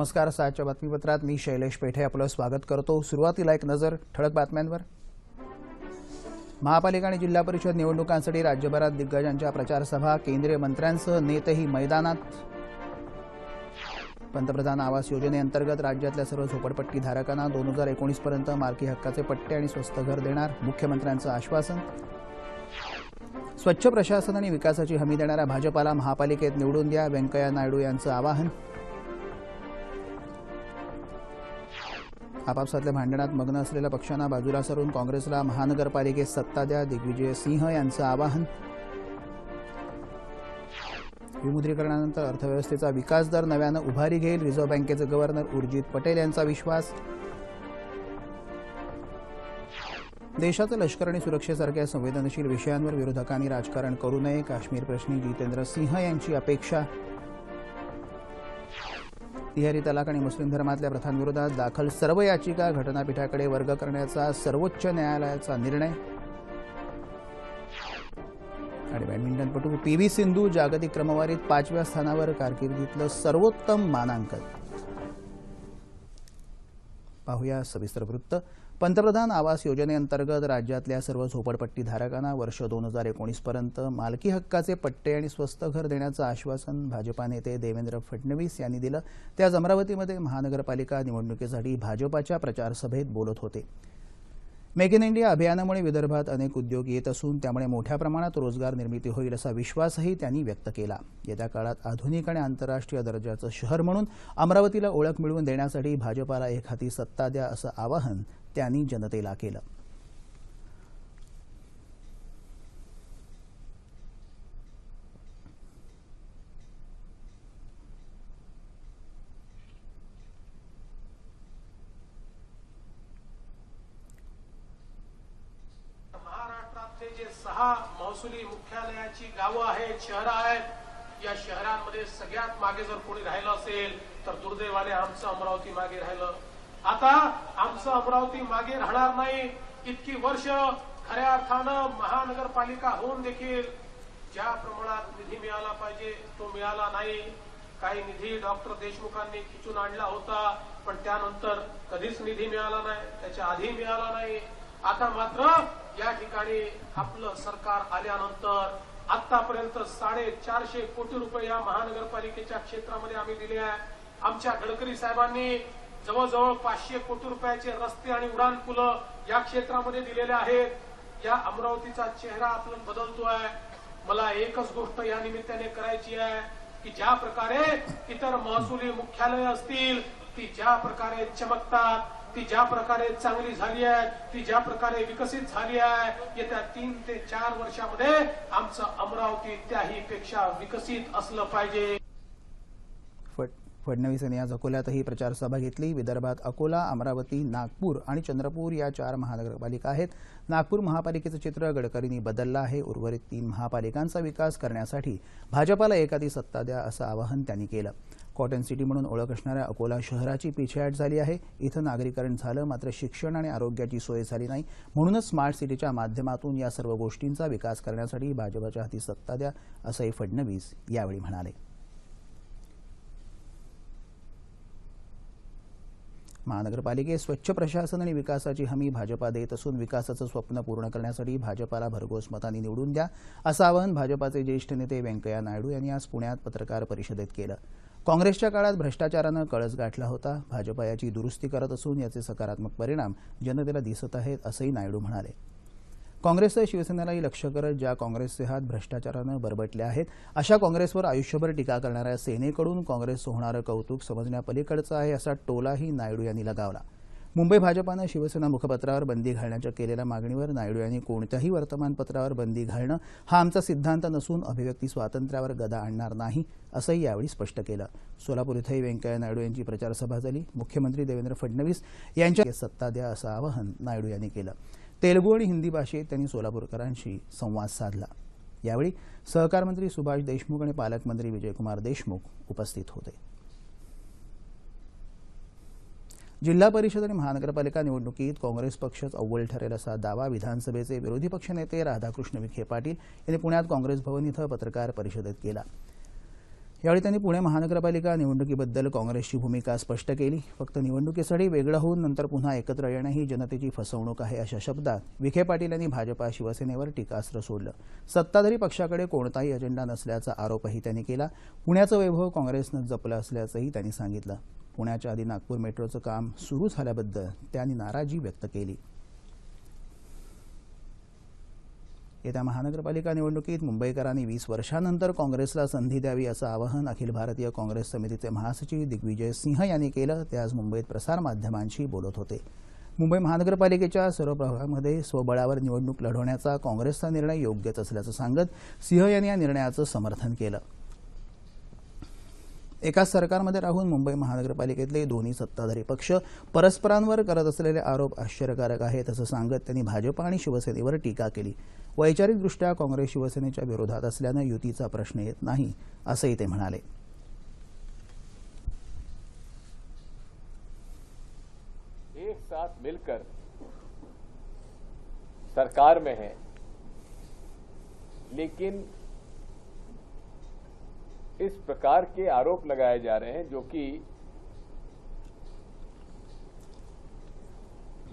नमस्कार साच्या बातमीपत्रात मी शैलेश पेठे आपलं स्वागत करतो. सुरुवातीला एक नजर ठळक बातम्यांवर. महापालिका आणि जिल्हा परिषद निवडणुकांसाठी राज्यभरात दिग्गजांच्या प्रचारसभा केंद्रीय मंत्र्यांसह नेतेही मैदानात. पंतप्रधान आवास योजनेअंतर्गत राज्यातल्या सर्व झोपडपट्टी धारकांना दोन हजार एकोणीसपर्यंत मालकी हक्काचे पट्टे आणि स्वस्त घर देणार मुख्यमंत्र्यांचं आश्वासन. स्वच्छ प्रशासन आणि विकासाची हमी देणाऱ्या भाजपाला महापालिकेत निवडून द्या व्यंकय्या नायडू यांचं आवाहन. आपापसातल्या भांडणात मग्न असलेल्या पक्षांना बाजूला सरून काँग्रेसला महानगरपालिकेत सत्ता द्या दिग्विजय सिंह यांचं आवाहन. विमुद्रीकरणानंतर अर्थव्यवस्थेचा विकास दर नव्यानं उभारी घेईल. रिझर्व्ह बँकेचे गव्हर्नर उर्जित पटेल यांचा विश्वास. देशाचं लष्कर आणि सुरक्षेसारख्या संवेदनशील विषयांवर विरोधकांनी राजकारण करू नये. काश्मीर प्रश्नी जितेंद्र सिंह यांची अपेक्षा. तिहेरी तलाक आणि मुस्लिम धर्मातल्या प्रथांविरोधात दाखल सर्व याचिका घटनापीठाकडे वर्ग करण्याचा सर्वोच्च न्यायालयाचा निर्णय. आणि बॅडमिंटनपटू पी व्ही सिंधू जागतिक क्रमवारीत पाचव्या स्थानावर कारकिर्दीतलं सर्वोत्तम मानांकन. पाहूया सविस्तर वृत्त. पंतप्रधान आवास योजनेअंतर्गत राज्यातल्या सर्व झोपडपट्टी धारकांना वर्ष दोन हजार एकोणीसपर्यंत मालकी हक्काचे पट्टे आणि स्वस्त घर देण्याचं आश्वासन भाजपा नेते देवेंद्र फडणवीस यांनी दिलं. ते आज अमरावतीमध्ये महानगरपालिका निवडणुकीसाठी भाजपाच्या प्रचारसभेत बोलत होते. मेक इन इंडिया अभियानामुळे विदर्भात अनेक उद्योग येत असून त्यामुळे मोठ्या प्रमाणात रोजगार निर्मिती होईल असा विश्वासही त्यांनी व्यक्त केला. येत्या काळात आधुनिक आणि आंतरराष्ट्रीय दर्जाचं शहर म्हणून अमरावतीला ओळख मिळवून देण्यासाठी भाजपाला एक हाती सत्ता द्या असं आवाहन त्यांनी जनतेला केलं. महाराष्ट्रातले जे सहा महसुली मुख्यालयाची गावं आहेत शहरं आहेत या शहरांमध्ये सगळ्यात मागे जर कोणी राहिलं असेल तर दुर्दैवाने आमचं अमरावती मागे राहिलं. आता आमचं अमरावती मागे राहणार नाही. इतकी वर्ष खऱ्या अर्थानं महानगरपालिका होऊन देखील ज्या प्रमाणात निधी मिळाला पाहिजे तो मिळाला नाही. काही निधी डॉक्टर देशमुखांनी खिचून आणला होता पण त्यानंतर कधीच निधी मिळाला नाही त्याच्या आधी मिळाला नाही. आता मात्र या ठिकाणी आपलं सरकार आल्यानंतर आतापर्यंत साडेचारशे कोटी रुपये या महानगरपालिकेच्या क्षेत्रामध्ये आम्ही दिले आहे. आमच्या गडकरी साहेबांनी जवळजवळ पाचशे कोटी रुपयाचे रस्ते आणि उडान पुलं या क्षेत्रामध्ये दिलेले आहेत. या अमरावतीचा चेहरा आपण बदलतोय. मला एकच गोष्ट या निमित्ताने करायची आहे की ज्या प्रकारे इतर महसुली मुख्यालय असतील ती ज्या प्रकारे चमकतात ती ज्या प्रकारे चांगली झाली आहे ती ज्या प्रकारे विकसित झाली आहे येत्या तीन ते चार वर्षामध्ये आमचं अमरावती त्याही पेक्षा विकसित असलं पाहिजे. फडणवीस यांनी आज अकोल्यातही प्रचारसभा घेतली. विदर्भात अकोला अमरावती नागपूर आणि चंद्रपूर या चार महानगरपालिका आहेत. नागपूर महापालिकेचं चित्र गडकरींनी बदललं आहे. उर्वरित तीन महापालिकांचा विकास करण्यासाठी भाजपाला एखादी सत्ता द्या असं आवाहन त्यांनी केलं. कॉटन सिटी म्हणून ओळख असणाऱ्या अकोला शहराची पिछेहाट झाली आहे. इथं नागरीकरण झालं मात्र शिक्षण आणि आरोग्याची सोय झाली नाही. म्हणूनच स्मार्ट सिटीच्या माध्यमातून या सर्व गोष्टींचा विकास करण्यासाठी भाजपाच्या हाती सत्ता द्या असंही फडणवीस यावेळी म्हणाले. महानगरपालिकेत स्वच्छ प्रशासन आणि विकासाची हमी भाजपा देत असून विकासाचं स्वप्न पूर्ण करण्यासाठी भाजपाला भरघोस मतांनी निवडून द्या असं आवाहन भाजपाचे ज्येष्ठ नेते व्यंकय्या नायडू यांनी आज पुण्यात पत्रकार परिषदेत केलं. काँग्रेसच्या काळात भ्रष्टाचारानं कळस गाठला होता. भाजपा याची दुरुस्ती करत असून याचे सकारात्मक परिणाम जनतेला दिसत आहेत असंही नायडू म्हणाले. काँग्रेसचं शिवसेनेलाही लक्ष करत ज्या काँग्रेसचे हात भ्रष्टाचारानं बरबटले आहेत अशा काँग्रेसवर आयुष्यभर टीका करणाऱ्या सेनेकडून काँग्रेसचं होणारं कौतुक समजण्यापलीकडचं आहे असा टोलाही नायडू यांनी लगावला. मुंबई भाजपानं शिवसेना मुखपत्रावर बंदी घालण्याच्या केलेल्या मागणीवर नायडू यांनी कोणत्याही वर्तमानपत्रावर बंदी घालणं हा आमचा सिद्धांत नसून अभिव्यक्ती स्वातंत्र्यावर गदा आणणार नाही असंही यावेळी स्पष्ट केलं. सोलापूर इथंही व्यंकय्या नायडू यांची प्रचारसभा झाली. मुख्यमंत्री देवेंद्र फडणवीस यांच्या सत्ता द्या असं आवाहन नायडू यांनी केलं. तेलुगू आणि हिंदी भाषेत त्यांनी सोलापूरकरांशी संवाद साधला. यावेळी सहकार मंत्री सुभाष देशमुख आणि पालकमंत्री विजयकुमार देशमुख उपस्थित होते. जिल्हा परिषद आणि महानगरपालिका निवडणुकीत काँग्रेस पक्षच अव्वल ठरेल असा दावा विधानसभेचे विरोधी पक्षनेते राधाकृष्ण विखे पाटील यांनी पुण्यात काँग्रेस भवन इथं पत्रकार परिषदेत केला. यावेळी त्यांनी पुणे महानगरपालिका निवडणुकीबद्दल काँग्रेसची भूमिका स्पष्ट केली. फक्त निवडणुकीसाठी वेगळं होऊन नंतर पुन्हा एकत्र येणं ही जनतेची फसवणूक आहे अशा शब्दात विखे पाटील यांनी भाजपा शिवसेनेवर टीकास्त्र सोडलं. सत्ताधारी पक्षाकडे कोणताही अजेंडा नसल्याचा आरोपही त्यांनी केला. पुण्याचं वैभव काँग्रेसनं जपलं असल्याचंही त्यांनी सांगितलं. पुण्याच्या आधी नागपूर मेट्रोचं काम सुरू झाल्याबद्दल त्यांनी नाराजी व्यक्त केली. येत्या महानगरपालिका निवडणुकीत मुंबईकरांनी वीस वर्षानंतर काँग्रेसला संधी द्यावी असं आवाहन अखिल भारतीय काँग्रेस समितीचे महासचिव दिग्विजय सिंह यांनी केलं ते आज मुंबईत प्रसारमाध्यमांशी बोलत होते. मुंबई महानगरपालिकेच्या सर्व प्रभागामध्ये स्वबळावर निवडणूक लढवण्याचा काँग्रेसचा निर्णय योग्यच असल्याचं सांगत सिंह यांनी या निर्णयाचं समर्थन केलं. एकाच सरकारमध्ये राहून मुंबई महानगरपालिकेतले दोन्ही सत्ताधारी पक्ष परस्परांवर करत असलेले आरोप आश्चर्यकारक आहेत असं सांगत त्यांनी भाजप आणि शिवसेनेवर टीका केली. वैचारिकदृष्ट्या काँग्रेस शिवसेनेच्या विरोधात असल्यानं युतीचा प्रश्न येत नाही असंही ते म्हणाले. एक साथ मिलकर सरकार में है लेकिन इस प्रकार के आरोप लगाए जा रहे हैं जो कि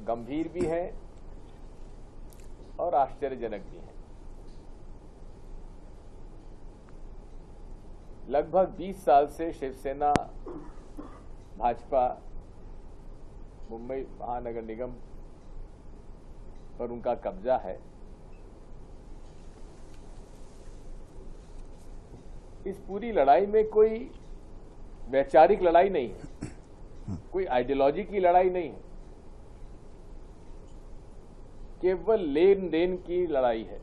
गंभीर भी है और आश्चर्यजनक भी है। लगभग 20 साल से शिवसेना, भाजपा, मुंबई महानगर निगम पर उनका कब्जा है। इस पूरी लड़ाई में कोई वैचारिक लड़ाई नहीं है कोई आइडियोलॉजी की लड़ाई नहीं है केवल लेन देन की लड़ाई है।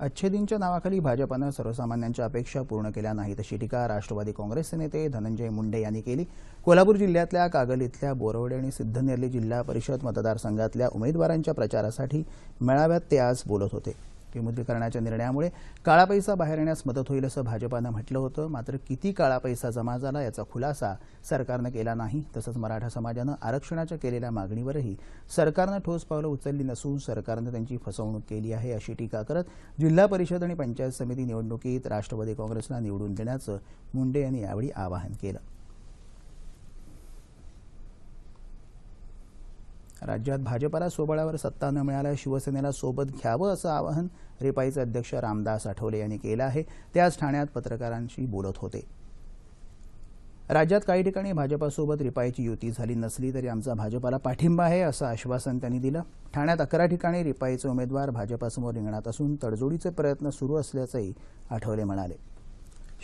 अच्छेदींच्या नावाखाली भाजपानं सर्वसामान्यांच्या अपेक्षा पूर्ण केल्या नाहीत अशी टीका राष्ट्रवादी काँग्रेसचे नेते धनंजय मुंडे यांनी केली. कोल्हापूर जिल्ह्यातल्या कागल इथल्या बोरवडे आणि सिद्धनेरली जिल्हा परिषद मतदारसंघातल्या उमेदवारांच्या प्रचारासाठी मेळाव्यात ते आज बोलत होते. विमुद्रीकरणाच्या निर्णयामुळे काळा पैसा बाहेर येण्यास मदत होईल असं भाजपानं म्हटलं होतं. मात्र किती काळा पैसा जमा झाला याचा खुलासा सरकारनं केला नाही. तसंच मराठा समाजानं आरक्षणाच्या केलेल्या मागणीवरही सरकारनं ठोस पावलं उचलली नसून सरकारनं त्यांची फसवणूक केली आहे अशी टीका करत जिल्हा परिषद आणि पंचायत समिती निवडणुकीत राष्ट्रवादी काँग्रेसला निवडून देण्याचं मुंडे यांनी यावेळी आवाहन केलं. राज्यात भाजपाला सोबळावर सत्ता न मिळाल्या शिवसेनेला सोबत घ्यावं असं आवाहन रिपाईचे अध्यक्ष रामदास आठवले यांनी केलं आहे. ते आज ठाण्यात पत्रकारांशी बोलत होते. राज्यात काही ठिकाणी भाजपासोबत रिपाईची युती झाली नसली तरी आमचा भाजपाला पाठिंबा आहे असं आश्वासन त्यांनी दिलं. ठाण्यात अकरा ठिकाणी रिपाईचे उमेदवार भाजपासमोर रिंगणात असून तडजोडीचे प्रयत्न सुरू असल्याचंही आठवले म्हणाले.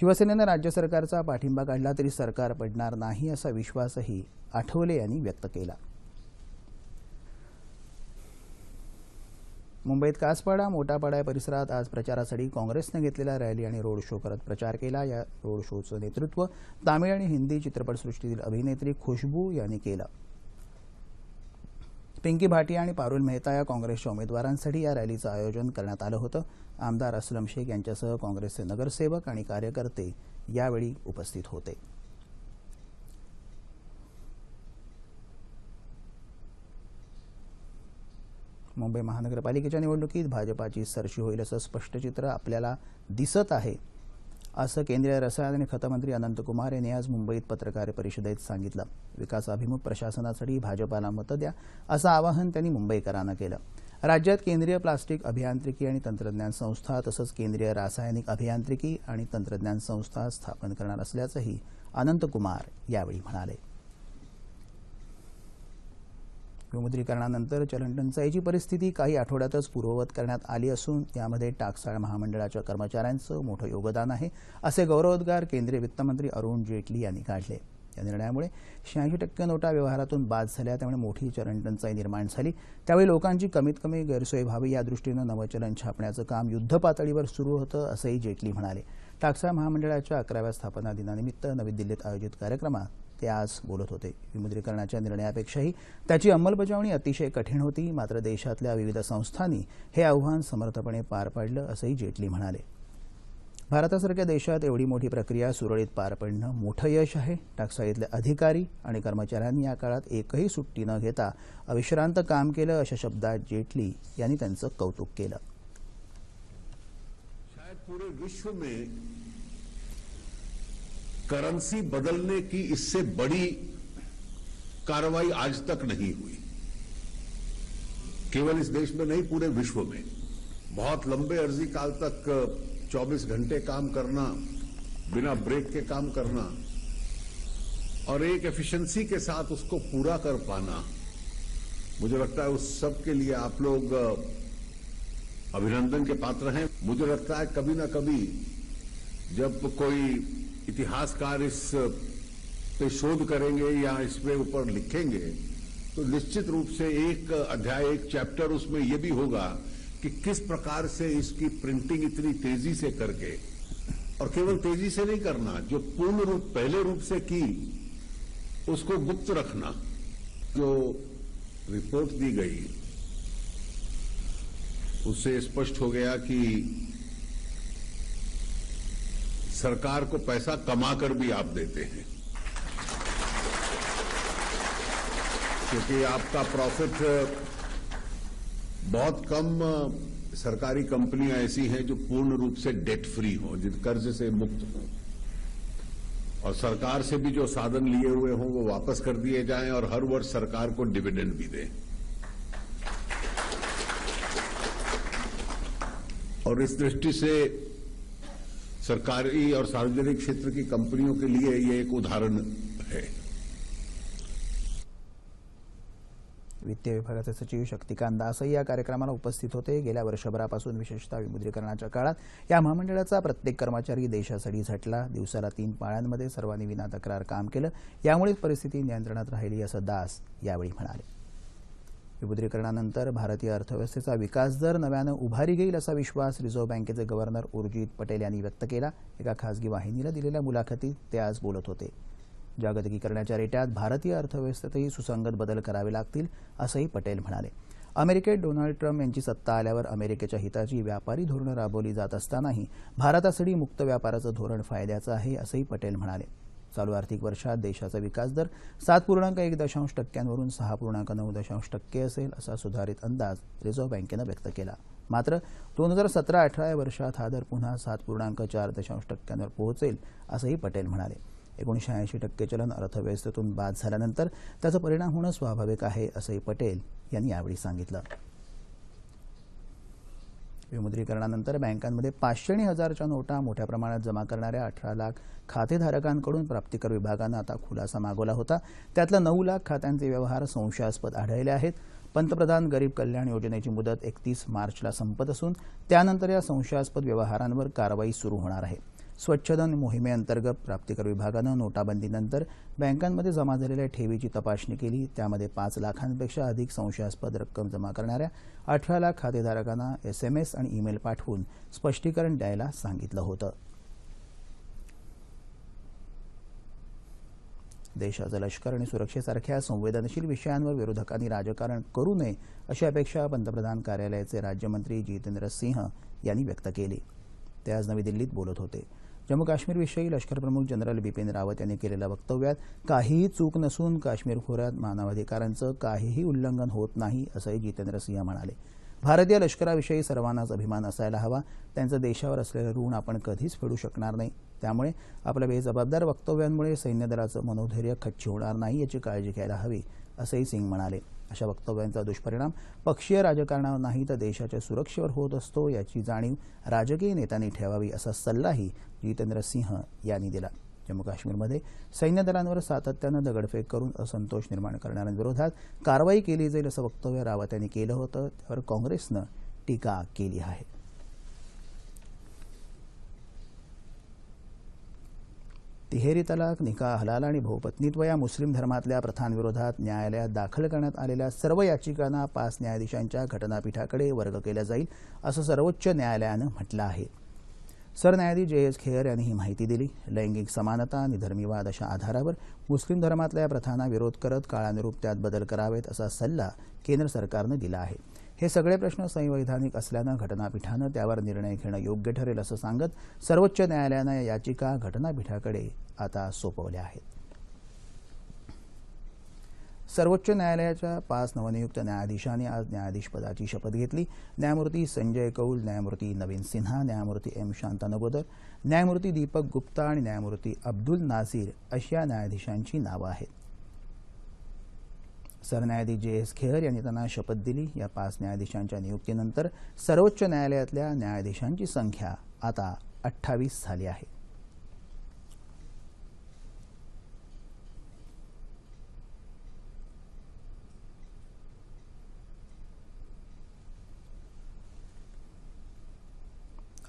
शिवसेनेनं राज्य सरकारचा पाठिंबा काढला तरी सरकार पडणार नाही असा विश्वासही आठवले यांनी व्यक्त केला. मुंबईत कासपाडा मोठापाडा परिसरात आज प्रचारासाठी काँग्रेसनं घेतलेला रॅली आणि रोड शो करत प्रचार केला. या रोड शोचं नेतृत्व तामिळ आणि हिंदी चित्रपटसृष्टीतील अभिनेत्री खुशबू यांनी केलं. पिंकी भाटिया आणि पारुल मेहता या काँग्रेसच्या उमेदवारांसाठी या रॅलीचं आयोजन करण्यात आलं होतं. आमदार असलम शेख यांच्यासह काँग्रेसचे नगरसेवक आणि कार्यकर्ते यावेळी उपस्थित होते. मुंबई महानगरपालिकेच्या निवडणुकीत भाजपाची सरशी होईल असं स्पष्ट चित्र आपल्याला दिसत आहे. असं केंद्रीय रसायन आणि खतमंत्री अनंतकुमार यांनी आज मुंबईत पत्रकार परिषदेत सांगितलं. विकासाभिमुख प्रशासनासाठी भाजपाला मतं द्या असं आवाहन त्यांनी मुंबईकरांना केलं. राज्यात केंद्रीय प्लास्टिक अभियांत्रिकी आणि तंत्रज्ञान संस्था तसंच केंद्रीय रासायनिक अभियांत्रिकी आणि तंत्रज्ञान संस्था स्थापन करणार असल्याचंही अनंतकुमार यावेळी म्हणाले. विमुद्रीकरणानंतर चलनटंचाईची परिस्थिती काही आठवड्यातच पूर्ववत करण्यात आली असून यामध्ये टाकसाळ महामंडळाच्या कर्मचाऱ्यांचं मोठं योगदान आहे असे गौरवोद्गार केंद्रीय वित्तमंत्री अरुण जेटली यांनी काढले. या निर्णयामुळे शहाऐंशी टक्के नोटा व्यवहारातून बाद झाल्या त्यामुळे मोठी चलनटंचाई निर्माण झाली. त्यावेळी लोकांची कमीत कमी गैरसोय व्हावी या दृष्टीनं नवं चलन छापण्याचं काम युद्धपातळीवर सुरू होतं असंही जेटली म्हणाले. टाकसाळ महामंडळाच्या अकराव्या स्थापना दिनानिमित्त नवी दिल्लीत आयोजित कार्यक्रमात ते आज बोलत होते. विमुद्रीकरणाच्या निर्णयापेक्षाही त्याची अंमलबजावणी अतिशय कठीण होती. मात्र देशातल्या विविध संस्थांनी हे आव्हान समर्थपणे पार पाडलं असंही जेटली म्हणाले. भारतासारख्या देशात एवढी मोठी प्रक्रिया सुरळीत पार पडणं मोठं यश आहे. टाकसाळीतले अधिकारी आणि कर्मचाऱ्यांनी या काळात एकही सुट्टी न घेता अविश्रांत काम केलं अशा शब्दात जेटली यांनी त्यांचं कौतुक केलं. शायद पूरे विश्व में करेंसी बदलने की इससे बड़ी कार्रवाई आज तक नहीं हुई। केवल इस देश में नहीं, पूरे विश्व में। बहुत लंबे अर्जी काल तक 24 घंटे काम करना, बिना ब्रेक के काम करना, और एक एफिशिएंसी के साथ उसको पूरा कर पाना, मुझे लगता है उस सब के लिए आप लोग अभिनंदन के पात्र हैं। मुझे लगता है कभी ना कभी, जब कोई इतिहासकार इस पे शोध करेंगे या इसमें ऊपर लिखेंगे तो निश्चित रूप से एक अध्याय, एक चैप्टर उसमें यह भी होगा कि किस प्रकार से इसकी प्रिंटिंग इतनी तेज़ी से करके, और केवल तेज़ी से नहीं करना, जो पूर्ण रूप, पहले रूप से की, उसको गुप्त रखना, जो रिपोर्ट दी गई, उससे स्पष्ट हो गया कि सरकार को पैसा कमाकर भी आप देते हैं। क्योंकि आपका प्रॉफिट, बहुत कम, सरकारी कंपनियाँ ऐसी हैं जो पूर्ण रूप से डेट फ्री हों, जिन कर्ज से मुक्त हों। और सरकार से भी जो साधन लिए हुए हों, वो वापस कर दिए जाएँ और हर वर्ष सरकार को डिविडेंड भी दें। और इस दृष्टि से सरकारी और सार्वजनिक क्षेत्र की कंपनियों के लिए ये एक उदाहरण है। वित्त विभागाचे सचिव शक्तिकांत दासही या कार्यक्रमाला उपस्थित होते. गेल्या वर्षभरापासून विशेषतः विमुद्रीकरणाच्या काळात या महामंडळाचा प्रत्येक कर्मचारी देशासाठी झटला. दिवसाला तीन पाळ्यांमध्ये सर्वांनी विना तक्रार काम केलं. यामुळेच परिस्थिती नियंत्रणात राहिली असं दास यावेळी म्हणाले. विमुद्रीकरणानंतर भारतीय अर्थव्यवस्थेचा विकास दर नव्यानं उभारी घेईल असा विश्वास रिझर्व्ह बँकेचे गव्हर्नर उर्जित पटेल यांनी व्यक्त केला. एका खासगी वाहिनीला दिलेल्या मुलाखतीत ते आज बोलत होते. जागतिकीकरणाच्या रेट्यात भारतीय अर्थव्यवस्थेतही सुसंगत बदल करावे लागतील असंही पटेल म्हणाले. अमेरिकेत डोनाल्ड ट्रम्प यांची सत्ता आल्यावर अमेरिकेच्या हिताची व्यापारी धोरणं राबवली जात असतानाही भारतासाठी मुक्त व्यापाराचं धोरण फायद्याचं आहे असंही पटेल म्हणाले. चालू आर्थिक वर्षात देशाचा विकास दर सात पूर्णांक एक दशांश टक्क्यांवरून सहा पूर्णांक नऊ दशांश टक्के असेल असा सुधारित अंदाज रिझर्व्ह बँकेनं व्यक्त केला. मात्र दोन हजार सतरा अठरा या वर्षात हा दर पुन्हा सात पूर्णांक चार दशांश टक्क्यांवर पोहोचेल असंही पटेल म्हणाले. एकोणीशे ऐंशी टक्के चलन अर्थव्यवस्थेतून बाद झाल्यानंतर त्याचा परिणाम होणं स्वाभाविक आहे असंही पटेल यांनी यावेळी सांगितलं. विमुद्रीकरणानंतर बँकांमध्ये पाचशे आणि हजारच्या नोटा मोठ्या प्रमाणात जमा करणाऱ्या अठरा लाख खातेधारकांकडून प्राप्तिकर विभागानं आता खुलासा मागवला होता. त्यातल्या नऊ लाख खात्यांचे व्यवहार संशयास्पद आढळले आहेत. पंतप्रधान गरीब कल्याण योजनेची मुदत एकतीस मार्चला संपत असून त्यानंतर या संशयास्पद व्यवहारांवर कारवाई सुरू होणार आहे. स्वच्छधन मोहिमेअंतर्गत प्राप्तिकर विभागानं नोटाबंदीनंतर बँकांमध्ये जमा झालेल्या ठेवीची तपासणी केली. त्यामध्ये पाच लाखांपेक्षा अधिक संशयास्पद रक्कम जमा करणाऱ्या अठरा लाख खातेधारकांना एसएमएस आणि ईमेल पाठवून स्पष्टीकरण द्यायला सांगितलं होतं. देशाचं लष्कर आणि सुरक्षेसारख्या संवेदनशील विषयांवर विरोधकांनी राजकारण करू नये अशी अपेक्षा पंतप्रधान कार्यालयाचे राज्यमंत्री जितेंद्र सिंह यांनी व्यक्त केली. ते आज नवी दिल्लीत बोलत होते. जम्मू काश्मीरविषयी लष्करप्रमुख जनरल बिपिन रावत यांनी केलेल्या वक्तव्यात काहीही चूक नसून काश्मीर खोऱ्यात मानवाधिकारांचं काहीही उल्लंघन होत नाही असंही जितेंद्र सिंह म्हणाले. भारतीय लष्कराविषयी सर्वांनाच अभिमान असायला हवा. त्यांचं देशावर असलेलं ऋण आपण कधीच फेडू शकणार नाही. त्यामुळे आपल्या बेजबाबदार वक्तव्यांमुळे सैन्यदलाचं मनोधैर्य खच्ची होणार नाही याची काळजी घ्यायला हवी असंही सिंग म्हणाले. अशा वक्तव्यांचा दुष्परिणाम पक्षीय राजकारणावर नाही तर देशाच्या सुरक्षेवर होत असतो याची जाणीव राजकीय नेत्यांनी ठेवावी असा सल्लाही जितेंद्र सिंह यांनी दिला. जम्मू काश्मीरमध्ये सैन्य दलांवर सातत्यानं दगडफेक करून असंतोष निर्माण करणाऱ्यांविरोधात कारवाई केली जाईल असं वक्तव्य रावत यांनी केलं होतं त्यावर काँग्रेसनं टीका केली आहे. तिहेरी तलाक निकाह हलाल आणि बहुपत्नीत्व या मुस्लिम धर्मातल्या प्रथांविरोधात न्यायालयात दाखल करण्यात आलेल्या सर्व याचिकांना पाच न्यायाधीशांच्या घटनापीठाकडे वर्ग केलं जाईल असं सर्वोच्च न्यायालयानं म्हटलं आहे. सरन्यायाधीश जे एस खेअर यांनी ही माहिती दिली. लैंगिक समानता आणि अशा आधारावर मुस्लिम धर्मातल्या प्रथांना विरोध करत काळानुरूप त्यात बदल करावेत असा सल्ला केंद्र सरकारनं दिला आहे. हे सगळे प्रश्न संवैधानिक असल्यानं घटनापीठानं त्यावर निर्णय घेणं योग्य ठरेल असं सांगत सर्वोच्च न्यायालयानं या याचिका घटनापीठाकडे आता सोपवल्या आहेत. सर्वोच्च न्यायालयाच्या पाच नवनियुक्त न्यायाधीशांनी आज न्यायाधीशपदाची शपथ घेतली. न्यायमूर्ती संजय कौल न्यायमूर्ती नवीन सिन्हा न्यायमूर्ती एम शांतानगोदर न्यायमूर्ती दीपक गुप्ता आणि न्यायमूर्ती अब्दुल नासीर अशा न्यायाधीशांची नावं आहेत. सरन्यायाधीश जे एस खेहर यांनी त्यांना शपथ दिली. या पाच न्यायाधीशांच्या नियुक्तीनंतर सर्वोच्च न्यायालयातल्या न्यायाधीशांची संख्या आता अठ्ठावीस झाली आहे.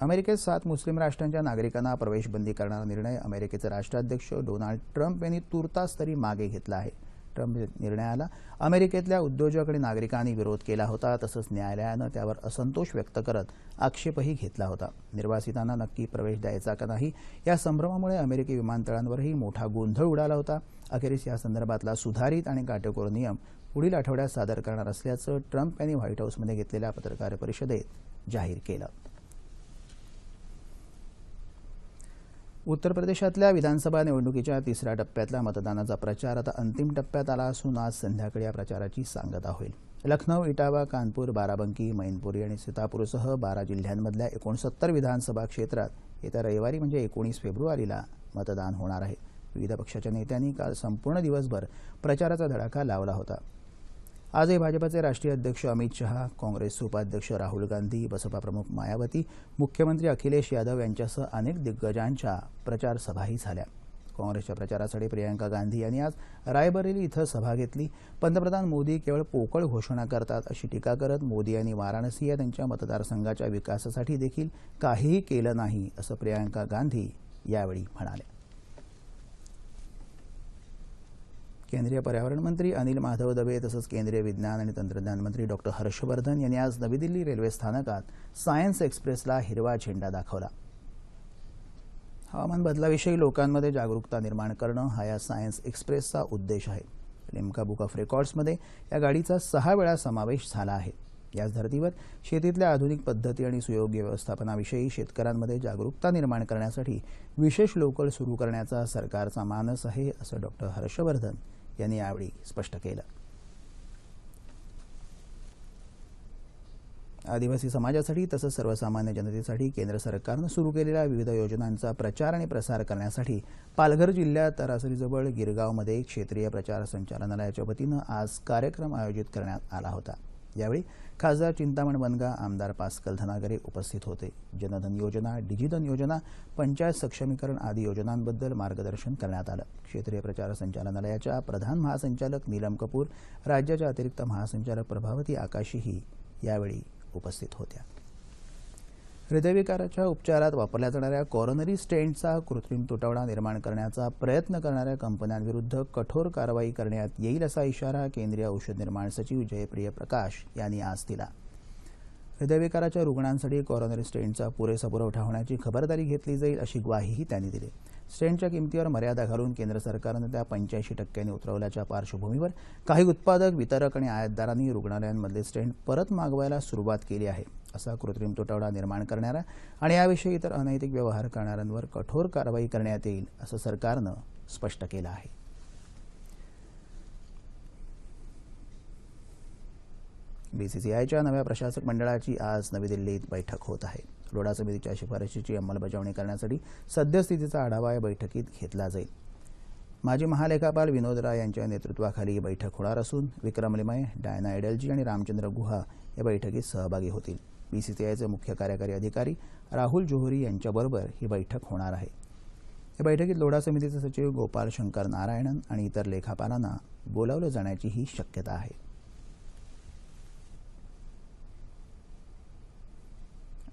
अमेरिकेत सात मुस्लिम राष्ट्रांच्या नागरिकांना प्रवेश बंदी करणारा निर्णय अमेरिकेचे राष्ट्राध्यक्ष डोनाल्ड ट्रम्प यांनी तुर्तास तरी मागे घेतला आहे. ट्रम्प निर्णयाला अमेरिकेतल्या उद्योजक आणि नागरिकांनी विरोध केला होता तसंच न्यायालयानं त्यावर असंतोष व्यक्त करत आक्षेपही घेतला होता. निर्वासितांना नक्की प्रवेश द्यायचा का नाही या संभ्रमामुळे अमेरिकी विमानतळांवरही मोठा गोंधळ उडाला होता. अखेरीस या संदर्भातला सुधारित आणि काटेकोर नियम पुढील आठवड्यात सादर करणार असल्याचं ट्रम्प यांनी व्हाईट हाऊसमध्ये घेतलेल्या पत्रकार परिषदेत जाहीर केलं. उत्तर प्रदेशातल्या विधानसभा निवडणुकीच्या तिसऱ्या टप्प्यातल्या मतदानाचा प्रचार आता अंतिम टप्प्यात आला असून आज संध्याकाळी या प्रचाराची सांगता होईल. लखनौ इटावा कानपूर बाराबंकी मैनपुरी आणि सीतापूरसह बारा जिल्ह्यांमधल्या एकोणसत्तर विधानसभा क्षेत्रात येत्या रविवारी म्हणजे एकोणीस फेब्रुवारीला मतदान होणार आहे. विविध पक्षाच्या नेत्यांनी काल संपूर्ण दिवसभर प्रचाराचा धडाका लावला होता. आजही भाजपचे राष्ट्रीय अध्यक्ष अमित शहा काँग्रेसचे उपाध्यक्ष राहुल गांधी बसपा प्रमुख मायावती मुख्यमंत्री अखिलेश यादव यांच्यासह अनेक दिग्गजांच्या प्रचारसभाही झाल्या. काँग्रेसच्या प्रचारासाठी प्रियंका गांधी यांनी आज रायबरेली इथं सभा घेतली. पंतप्रधान मोदी केवळ पोकळ घोषणा करतात अशी टीका करत मोदी यांनी वाराणसी या त्यांच्या मतदारसंघाच्या विकासासाठी देखील काहीही केलं नाही असं प्रियंका गांधी यावेळी म्हणाल्या. केंद्रीय पर्यावरण मंत्री अनिल माधव दबे तसंच केंद्रीय विज्ञान आणि तंत्रज्ञान मंत्री डॉक्टर हर्षवर्धन यांनी आज नवी दिल्ली रेल्वे स्थानकात सायन्स एक्सप्रेसला हिरवा झेंडा दाखवला. हवामान बदलाविषयी लोकांमध्ये जागरूकता निर्माण करणं हा या सायन्स एक्सप्रेसचा उद्देश आहे. लिमका बुक ऑफ रेकॉर्ड्समध्ये या गाडीचा सहा वेळा समावेश झाला आहे. याच धर्तीवर शेतीतल्या आधुनिक पद्धती आणि सुयोग्य व्यवस्थापनाविषयी शेतकऱ्यांमध्ये जागरूकता निर्माण करण्यासाठी विशेष लोकल सुरू करण्याचा सरकारचा मानस आहे असं डॉक्टर हर्षवर्धन यांनी यावेळी स्पष्ट केलं. आदिवासी समाजासाठी तसंच सर्वसामान्य जनतेसाठी केंद्र सरकारनं सुरू केलेल्या विविध योजनांचा प्रचार आणि प्रसार करण्यासाठी पालघर जिल्ह्यात तरासरीजवळ गिरगावमध्ये क्षेत्रीय प्रचार संचालनालयाच्या वतीनं आज कार्यक्रम आयोजित करण्यात आला होता. यावेळी खासदार चिंतामण बनगा आमदार पास्कल धनागरे उपस्थित होते. जनधन योजना डिजिधन योजना पंचायत सक्षमीकरण आदी योजनांबद्दल मार्गदर्शन करण्यात आलं. क्षेत्रीय प्रचार संचालनालयाच्या प्रधान महासंचालक नीलम कपूर राज्याच्या अतिरिक्त महासंचालक प्रभावती आकाशीही यावेळी उपस्थित होत्या. हृदयविकाराच्या उपचारात वापरल्या जाणाऱ्या कॉरोनरी स्टेंटचा कृत्रिम तुटवडा निर्माण करण्याचा प्रयत्न करणाऱ्या कंपन्यांविरुद्ध कठोर कारवाई करण्यात येईल असा इशारा केंद्रीय औषध निर्माण सचिव जयप्रिय प्रकाश यांनी आज दिला. हृदयविकाराच्या रुग्णांसाठी कॉरोनरी स्टेंटचा पुरेसा पुरवठा होण्याची खबरदारी घेतली जाईल अशी ग्वाहीही त्यांनी दिली. स्टेंटच्या किमतीवर मर्यादा घालून केंद्र सरकारनं त्या पंच्याऐंशी टक्क्यांनी उतरवल्याच्या पार्श्वभूमीवर काही उत्पादक वितरक आणि आयातदारांनी रुग्णालयांमधले स्टेंट परत मागवायला सुरुवात केली आहे. असा कृत्रिम तुटवडा निर्माण करणारा आणि याविषयी इतर अनैतिक व्यवहार करणाऱ्यांवर कठोर कारवाई करण्यात येईल असं सरकारनं स्पष्ट केलं आहे. बीसीसीआयच्या नव्या प्रशासक मंडळाची आज नवी दिल्लीत बैठक होत आहे. लोढा समितीच्या शिफारशीची अंमलबजावणी करण्यासाठी सद्यस्थितीचा आढावा या बैठकीत घेतला जाईल. माजी महालेखापाल विनोद राय यांच्या नेतृत्वाखाली ही बैठक होणार असून विक्रम लिमय डायना एडलजी आणि रामचंद्र गुहा या बैठकीत सहभागी होतील. बीसीसीआयचे मुख्य कार्यकारी अधिकारी राहुल जोहरी यांच्याबरोबर ही बैठक होणार आहे. या बैठकीत लोढा समितीचे सचिव गोपाल शंकर नारायणन आणि इतर लेखापालांना बोलावलं जाण्याची ही शक्यता आहे.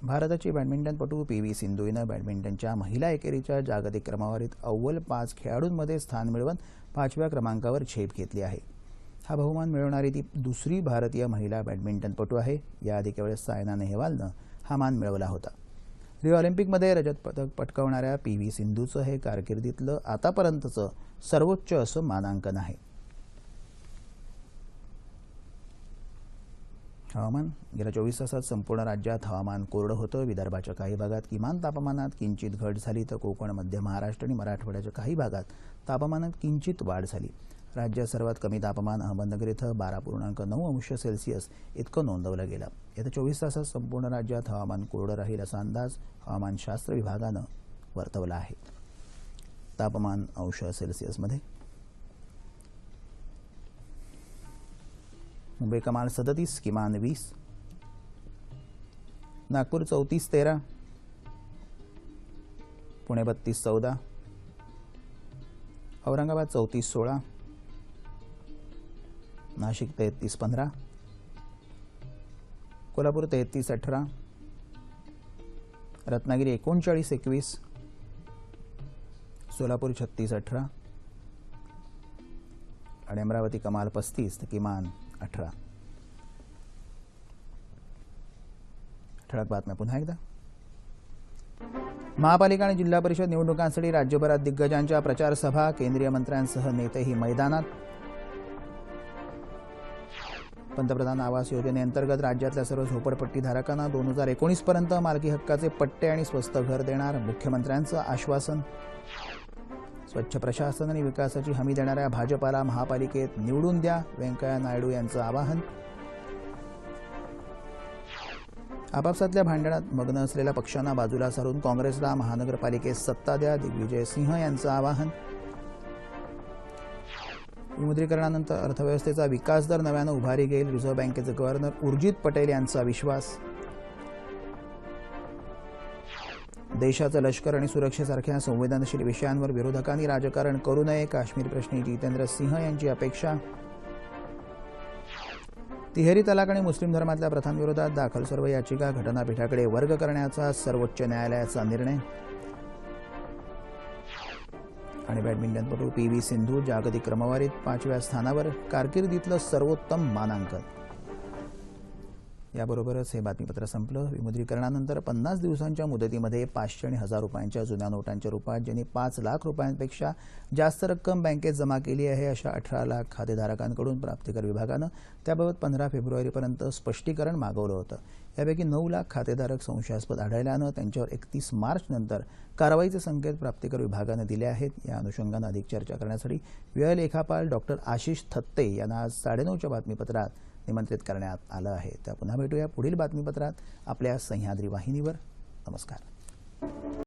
भारताची बॅडमिंटनपटू पी व्ही सिंधू हिनं बॅडमिंटनच्या महिला एकेरीच्या जागतिक क्रमवारीत अव्वल पाच खेळाडूंमध्ये स्थान मिळवून पाचव्या क्रमांकावर झेप घेतली आहे. हा बहुमान मिळवणारी ती दुसरी भारतीय महिला बॅडमिंटनपटू आहे. याआधी केवळ सायना नेहवालनं हा मान मिळवला होता. रिओ ऑलिम्पिकमध्ये रजत पदक पटकावणाऱ्या पी व्ही सिंधूचं हे कारकिर्दीतलं आतापर्यंतचं सर्वोच्च असं मानांकन आहे. हवामान गेल्या चोवीस तासात संपूर्ण राज्यात हवामान कोरडं होतं. विदर्भाच्या काही भागात किमान तापमानात किंचित घट झाली तर कोकण मध्य महाराष्ट्र आणि मराठवाड्याच्या काही भागात तापमानात किंचित वाढ झाली. राज्यात सर्वात कमी तापमान अहमदनगर इथं बारा पूर्णांक नऊ अंश सेल्सिअस इतकं नोंदवलं गेलं. येत्या चोवीस तासात संपूर्ण राज्यात हवामान कोरडं राहील असा अंदाज हवामानशास्त्र विभागानं वर्तवला आहे. तापमान अंश सेल्सिअसमध्ये. मुंबई कमाल सदतीस किमान वीस. नागपूर चौतीस तेरा. पुणे बत्तीस चौदा. औरंगाबाद चौतीस सोळा. नाशिक तेहतीस पंधरा. कोल्हापूर तेहतीस अठरा. रत्नागिरी एकोणचाळीस एकवीस. सोलापूर छत्तीस अठरा. आणि अमरावती कमाल पस्तीस तर किमान अठरा. ठळक बातम्या पुन्हा एकदा. महापालिका आणि जिल्हा परिषद निवडणुकांसाठी राज्यभरात दिग्गजांच्या प्रचारसभा केंद्रीय मंत्र्यांसह नेतेही मैदानात. पंतप्रधान आवास योजनेअंतर्गत राज्यातल्या सर्व झोपडपट्टीधारकांना दोन हजार एकोणीसपर्यंत मालकी हक्काचे पट्टे आणि स्वस्त घर देणार मुख्यमंत्र्यांचं आश्वासन. स्वच्छ प्रशासन आणि विकासाची हमी देणाऱ्या भाजपाला महापालिकेत निवडून द्या व्यंकय्या नायडू यांचं आवाहन. आपापसातल्या भांडणात मग्न असलेल्या पक्षांना बाजूला सारून काँग्रेसला महानगरपालिकेत सत्ता द्या दिग्विजय सिंह यांचं आवाहन. विमुद्रीकरणानंतर अर्थव्यवस्थेचा विकास दर नव्यानं उभारी घेईल. रिझर्व्ह बँकेचे गव्हर्नर उर्जित पटेल यांचा विश्वास. देशाचं लष्कर आणि सुरक्षेसारख्या संवेदनशील विषयांवर विरोधकांनी राजकारण करू नये. काश्मीर प्रश्नी जितेंद्र सिंह यांची अपेक्षा. तिहेरी तलाक आणि मुस्लिम धर्मातल्या प्रथांविरोधात दाखल सर्व याचिका घटनापीठाकडे वर्ग करण्याचा सर्वोच्च न्यायालयाचा निर्णय. आणि बॅडमिंटनपटू पी व्ही सिंधू जागतिक क्रमवारीत पाचव्या स्थानावर कारकिर्दीतलं सर्वोत्तम मानांकन. याबरोबरच हे बातमीपत्र संपलं. विमुद्रीकरणानंतर पन्नास दिवसांच्या मुदतीमध्ये पाचशे आणि हजार रुपयांच्या जुन्या नोटांच्या रूपात ज्यांनी पाच लाख रुपयांपेक्षा जास्त रक्कम बँकेत जमा केली आहे अशा अठरा लाख खातेधारकांकडून प्राप्तिकर विभागानं त्याबाबत पंधरा फेब्रुवारीपर्यंत स्पष्टीकरण मागवलं होतं. यापैकी नऊ लाख खातेधारक संशयास्पद आढळल्यानं त्यांच्यावर एकतीस मार्च नंतर कारवाईचे संकेत प्राप्तिकर विभागानं दिले आहेत. या अनुषंगानं अधिक चर्चा करण्यासाठी व्यय लेखापाल डॉक्टर आशिष थत्ते यांना आज साडेनऊच्या बातमीपत्रात निमंत्रित करण्यात आलं आहे. तर पुन्हा भेटूया पुढील बातमीपत्रात आपल्या सह्याद्री वाहिनीवर. नमस्कार.